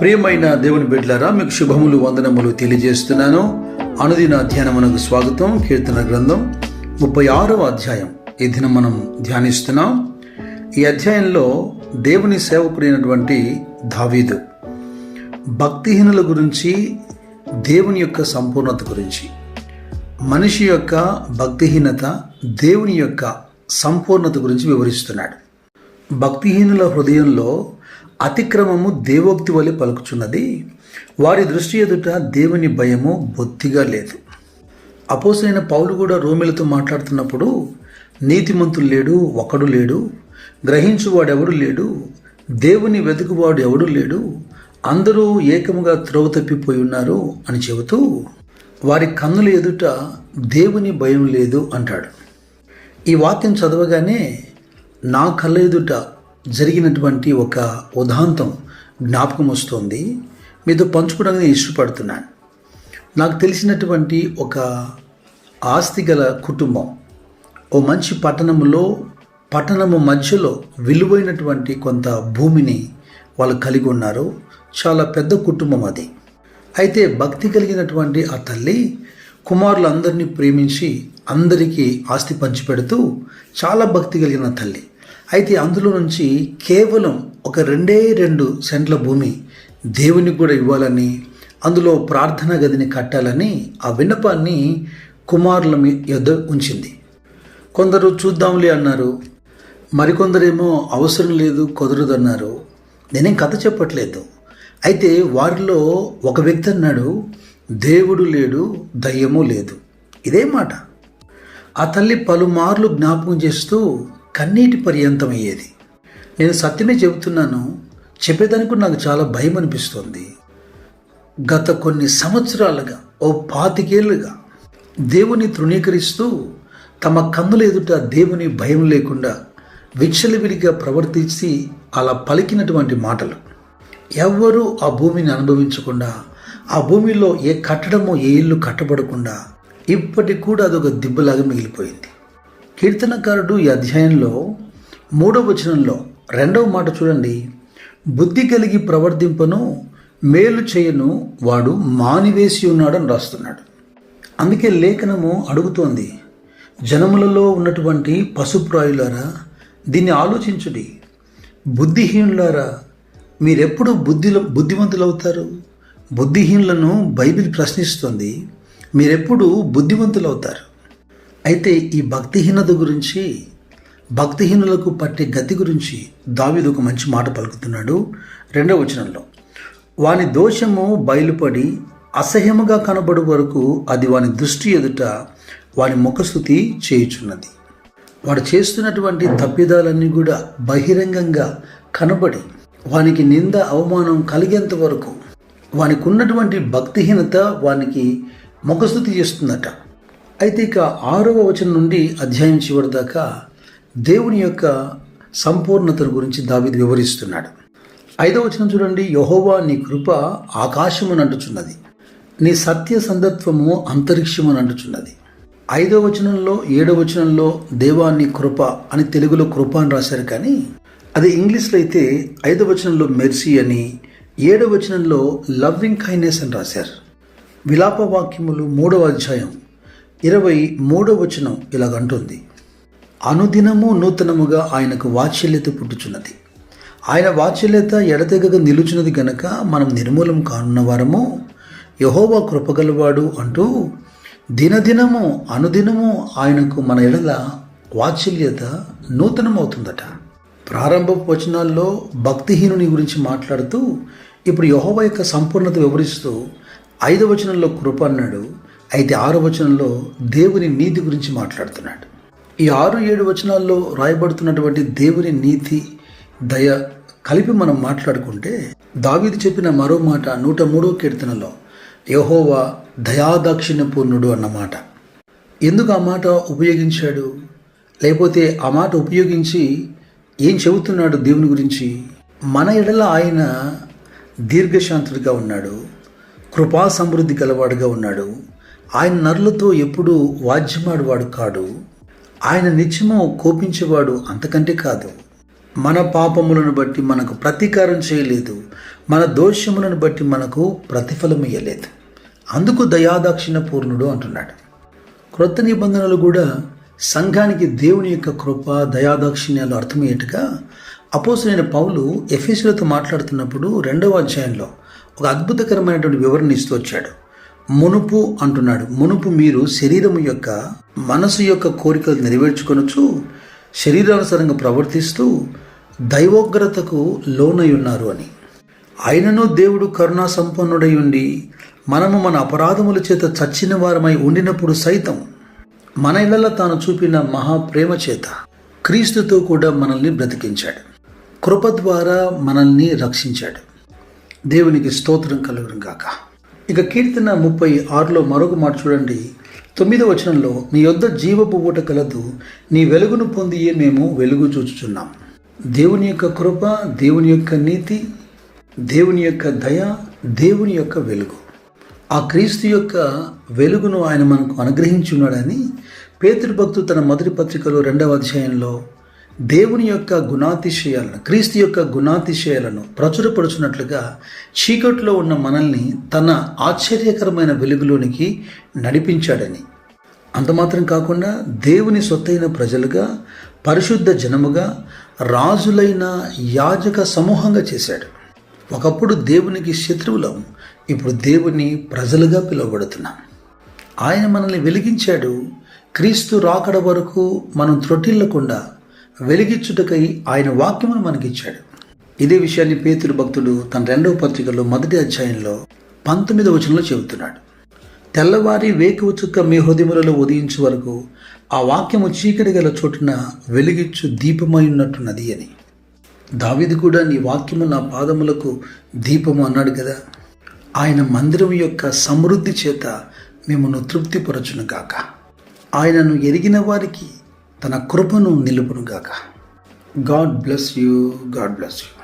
ప్రియమైన దేవుని బిడ్డలారా మీకు శుభములు వందనములు తెలియజేస్తున్నాను. అనుదిన ధ్యానమునకు స్వాగతం. కీర్తన గ్రంథం ముప్పై ఆరవ అధ్యాయం. ఈ దినం మనం ధ్యానిస్తున్నాం. ఈ అధ్యాయంలో దేవుని సేవకుడైనటువంటి దావీదు భక్తిహీనుల గురించి దేవుని యొక్క సంపూర్ణత గురించి మనిషి యొక్క భక్తిహీనత దేవుని యొక్క సంపూర్ణత గురించి వివరిస్తున్నాడు. భక్తిహీనుల హృదయంలో అతిక్రమము దేవోక్తి వలె పలుకుచున్నది. వారి దృష్టి ఎదుట దేవుని భయము బొత్తిగా లేదు. అపోసైన పౌలు కూడా రోమిలతో మాట్లాడుతున్నప్పుడు నీతిమంతులు లేడు ఒకడు లేడు గ్రహించువాడెవడు లేడు దేవుని వెతుకువాడు ఎవడు లేడు అందరూ ఏకముగా త్రోవ తప్పిపోయి ఉన్నారు అని చెబుతూ వారి కన్నుల ఎదుట దేవుని భయం లేదు అంటాడు. ఈ వాక్యం చదవగానే నా కళ్ళ ఎదుట జరిగినటువంటి ఒక ఉదాంతం జ్ఞాపకం వస్తుంది. మీతో పంచుకోవడానికి నేను ఇష్టపడుతున్నాను. నాకు తెలిసినటువంటి ఒక ఆస్తి గల కుటుంబం ఓ మంచి పట్టణంలో పట్టణము మధ్యలో విలువైనటువంటి కొంత భూమిని వాళ్ళు కలిగి ఉన్నారు. చాలా పెద్ద కుటుంబం అది. అయితే భక్తి కలిగినటువంటి ఆ తల్లి కుమారులందరినీ ప్రేమించి అందరికీ ఆస్తి పంచిపెడుతూ చాలా భక్తి కలిగిన తల్లి. అయితే అందులో నుంచి కేవలం ఒక రెండే రెండు సెంట్ల భూమి దేవునికి కూడా ఇవ్వాలని అందులో ప్రార్థనా గదిని కట్టాలని ఆ విన్నపాన్ని కుమారుల మీ యొద్ద ఉంచింది. కొందరు చూద్దాంలే అన్నారు. మరికొందరేమో అవసరం లేదు కుదరదన్నారు. నేనేం కథ చెప్పట్లేదు. అయితే వారిలో ఒక వ్యక్తి అన్నాడు దేవుడు లేడు దయ్యము లేదు. ఇదే మాట. ఆ తల్లి పలుమార్లు జ్ఞాపకం చేస్తూ కన్నీటి పర్యంతం అయ్యేది నేను సత్యమే చెబుతున్నాను చెప్పేదానికి నాకు చాలా భయం అనిపిస్తుంది గత కొన్ని సంవత్సరాలుగా ఓ పాతికేళ్ళుగా దేవుని తృణీకరిస్తూ తమ కన్నుల ఎదుట దేవుని భయం లేకుండా విచ్చలవిడిగా ప్రవర్తించి అలా పలికినటువంటి మాటలు. ఎవ్వరూ ఆ భూమిని అనుభవించకుండా ఆ భూమిలో ఏ కట్టడమో ఏ ఇల్లు కట్టబడకుండా ఇప్పటికి కూడా అదొక దిబ్బలాగా మిగిలిపోయింది. కీర్తనకారుడు ఈ అధ్యాయంలో మూడవ వచనంలో రెండవ మాట చూడండి. బుద్ధి కలిగి ప్రవర్తింపను మేలు చేయను వాడు మానివేసి ఉన్నాడని రాస్తున్నాడు. అందుకే లేఖనము అడుగుతోంది. జనములలో ఉన్నటువంటి పశుప్రాయులారా దీన్ని ఆలోచించుడి. బుద్ధిహీనులారా మీరెప్పుడు బుద్ధిలో బుద్ధిమంతులవుతారు? బుద్ధిహీనులను బైబిల్ ప్రశ్నిస్తుంది. మీరెప్పుడు బుద్ధిమంతులవుతారు? అయితే ఈ భక్తిహీనత గురించి భక్తిహీనులకు పట్టే గతి గురించి దావీదు ఒక మంచి మాట పలుకుతున్నాడు. రెండవ వచనంలో వాని దోషము బయలుపడి అసహ్యముగా కనబడు వరకు అది వాని దృష్టి ఎదుట వాని ముఖస్థుతి చేయుచున్నది. వాడు చేస్తున్నటువంటి తప్పిదాలన్నీ కూడా బహిరంగంగా కనబడి వానికి నింద అవమానం కలిగేంత వరకు వానికి ఉన్నటువంటి భక్తిహీనత వానికి ముఖస్థుతి చేస్తుందట అయితే ఇక ఆరవ వచనం నుండి అధ్యాయం చివరి దాకా దేవుని యొక్క సంపూర్ణతను గురించి దావిది వివరిస్తున్నాడు. ఐదవ వచనం చూడండి యహోవా నీ కృప ఆకాశమును అంటుచున్నది నీ సత్య సందత్వము అంతరిక్షమును అంటుచున్నది. ఐదవ వచనంలో ఏడవ వచనంలో దేవాన్ని కృప అని తెలుగులో కృప అని రాశారు కానీ అది ఇంగ్లీష్లో అయితే ఐదవ వచనంలో మెర్సీ అని ఏడవ వచనంలో లవ్వింగ్ కైండ్నెస్ అని రాశారు. విలాప వాక్యములు మూడవ అధ్యాయం ఇరవై మూడవ వచనం ఇలాగంటుంది అనుదినము నూతనముగా ఆయనకు వాత్సల్యత పుట్టుచున్నది. ఆయన వాత్సల్యత ఎడతెగక నిలుచున్నది గనక మనం నిర్మూలం కానున్న వారము యహోవా కృపగలవాడు అంటూ దినదినము అనుదినము ఆయనకు మన ఎడల వాత్సల్యత నూతనమవుతుందట. ప్రారంభ వచనాల్లో భక్తిహీనుని గురించి మాట్లాడుతూ ఇప్పుడు యహోవ యొక్క సంపూర్ణత వివరిస్తూ ఐదవ వచనంలో కృప అన్నాడు. అయితే ఆరో వచనంలో దేవుని నీతి గురించి మాట్లాడుతున్నాడు. ఈ ఆరు ఏడు వచనాల్లో రాయబడుతున్నటువంటి దేవుని నీతి దయ కలిపి మనం మాట్లాడుకుంటే దావీది చెప్పిన మరో మాట నూట మూడో కీర్తనలో యహోవా దయాదాక్షిణ్య పూర్ణుడు అన్నమాట. ఎందుకు ఆ మాట ఉపయోగించాడు? లేకపోతే ఆ మాట ఉపయోగించి ఏం చెబుతున్నాడు దేవుని గురించి? మన ఎడల ఆయన దీర్ఘశాంతుడిగా ఉన్నాడు కృపా సమృద్ధి గలవాడుగా ఉన్నాడు. ఆయన నరులతో ఎప్పుడూ వాద్యమాడువాడు కాడు. ఆయన నిత్యము కోపించేవాడు అంతకంటే కాదు. మన పాపములను బట్టి మనకు ప్రతీకారం చేయలేదు. మన దోషములను బట్టి మనకు ప్రతిఫలం ఇయ్యలేదు. అందుకు దయాదాక్షిణ పూర్ణుడు అంటున్నాడు. క్రొత్త నిబంధనలు కూడా సంఘానికి దేవుని యొక్క కృప దయాదాక్షిణ్యాలు అర్థమయ్యేట్టుగా అపోసరైన పౌలు ఎఫీసులతో మాట్లాడుతున్నప్పుడు రెండవ అధ్యాయంలో ఒక అద్భుతకరమైనటువంటి వివరణ ఇస్తూ వచ్చాడు. మునుపు అంటున్నాడు. మునుపు మీరు శరీరము యొక్క మనసు యొక్క కోరికలు నెరవేర్చుకొనొచ్చు శరీరానుసారంగా ప్రవర్తిస్తూ దైవోగ్రతకు లోనై ఉన్నారు అని. అయినను దేవుడు కరుణా సంపన్నుడై ఉండి మనము మన అపరాధముల చేత చచ్చిన వారమై ఉండినప్పుడు సైతం మన ఇళ్ళలో తాను చూపిన మహాప్రేమ చేత క్రీస్తుతో కూడా మనల్ని బ్రతికించాడు. కృప ద్వారా మనల్ని రక్షించాడు. దేవునికి స్తోత్రం కలుగును గాక ఇక కీర్తన ముప్పై ఆరులో మరొక మాట చూడండి. తొమ్మిదో వచనంలో నీ యొద్ద జీవపు ఊట కలదు నీ వెలుగును పొందియే మేము వెలుగు చూచుచున్నాం. దేవుని యొక్క కృప దేవుని యొక్క నీతి దేవుని యొక్క దయ దేవుని యొక్క వెలుగు. ఆ క్రీస్తు యొక్క వెలుగును ఆయన మనకు అనుగ్రహించి ఉన్నాడని పేతృ భక్తు తన మొదటి పత్రికలో రెండవ అధ్యాయంలో దేవుని యొక్క గుణాతిశయాలను క్రీస్తు యొక్క గుణాతిశయాలను ప్రచురపరుచున్నట్లుగా చీకట్లో ఉన్న మనల్ని తన ఆశ్చర్యకరమైన వెలుగులోనికి నడిపించాడని. అంతమాత్రం కాకుండా దేవుని సొత్తైన ప్రజలుగా పరిశుద్ధ జనముగా రాజులైన యాజక సమూహంగా చేశాడు. ఒకప్పుడు దేవునికి శత్రువులం ఇప్పుడు దేవుని ప్రజలుగా పిలువబడుతున్నాం. ఆయన మనల్ని వెలిగించాడు. క్రీస్తు రాకడ వరకు మనం త్రొటిల్లకుండా వెలిగించుటకై ఆయన వాక్యమును మనకిచ్చాడు. ఇదే విషయాన్ని పేతురు భక్తుడు తన రెండవ పత్రికలో మొదటి అధ్యాయంలో పంతొమ్మిదవ వచనంలో చెబుతున్నాడు. తెల్లవారి వేకువ చుక్క మీ హృదయములలో ఉదయించు వరకు ఆ వాక్యము చీకటి గల చోటున వెలిగించు దీపమై ఉన్నట్టున్నది అని. దావిది కూడా నీ వాక్యము నా పాదములకు దీపము అన్నాడు కదా. ఆయన మందిరం యొక్క సమృద్ధి చేత మిమ్మల్ని తృప్తిపరచును కాక ఆయనను ఎరిగిన వారికి తన కృపను నిలుపునుగాక. God bless you God bless you